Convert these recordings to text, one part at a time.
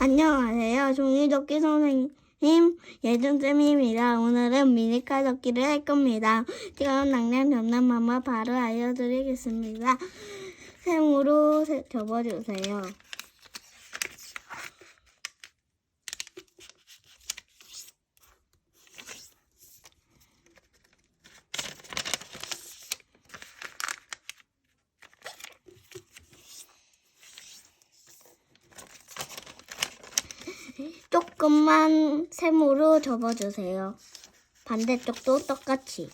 안녕하세요. 종이접기 선생님 예준쌤입니다. 오늘은 미니카 접기를 할 겁니다. 뜨거운 낭냥 전남마마 바로 알려드리겠습니다. 샘으로 세- 접어주세요. 조금만 샘으로 접어주세요. 반대쪽도 똑같이.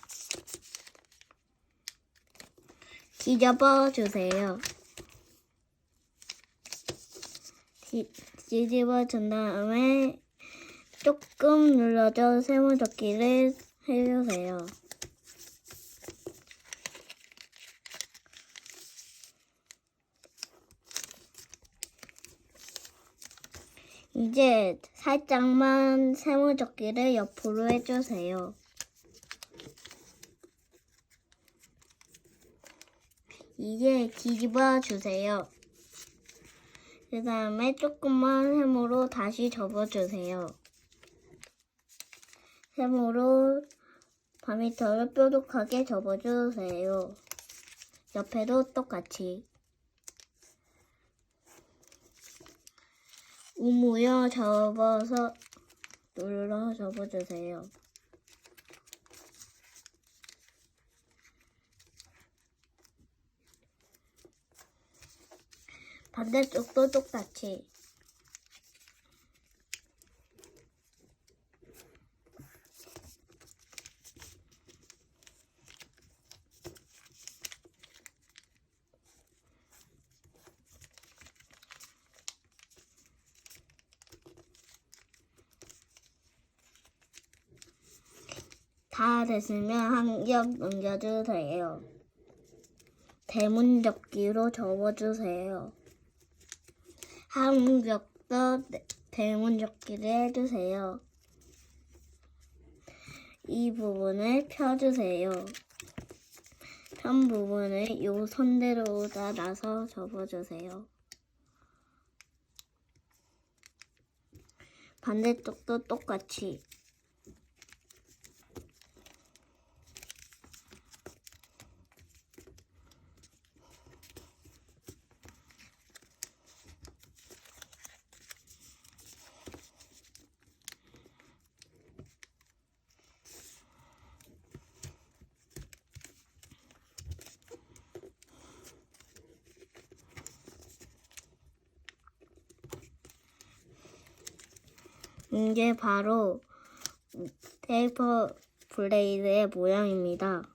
뒤집어 주세요. 뒤, 뒤집어 준 다음에 조금 눌러줘 세모접기를 해주세요. 이제 살짝만 세모접기를 옆으로 해주세요. 이제 뒤집어 주세요. 그 다음에 조금만 세모로 다시 접어주세요. 세모로 바미터를 뾰족하게 접어주세요. 옆에도 똑같이. 우무여 접어서 눌러 접어주세요. 반대쪽도 똑같이. 다 됐으면 한 겹 넘겨주세요. 대문 접기로 접어주세요. 한 겹도 대문 접기를 해주세요. 이 부분을 펴주세요. 편 부분을 요 선대로 따라서 접어주세요. 반대쪽도 똑같이. 이게 바로 테이퍼 블레이드의 모양입니다.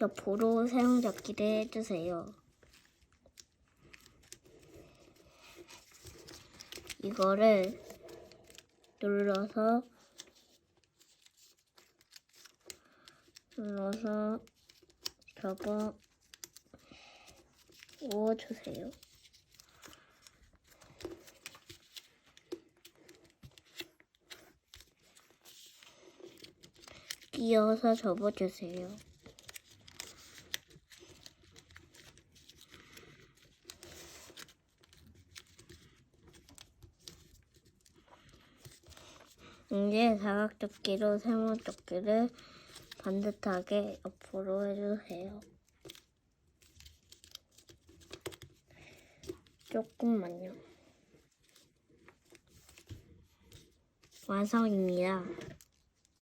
옆으로 사용접기를 해주세요. 이거를 눌러서 눌러서 접어 오주세요. 끼워서 접어주세요. 이제 사각접기로 세모접기를 반듯하게 옆으로 해주세요. 조금만요. 완성입니다.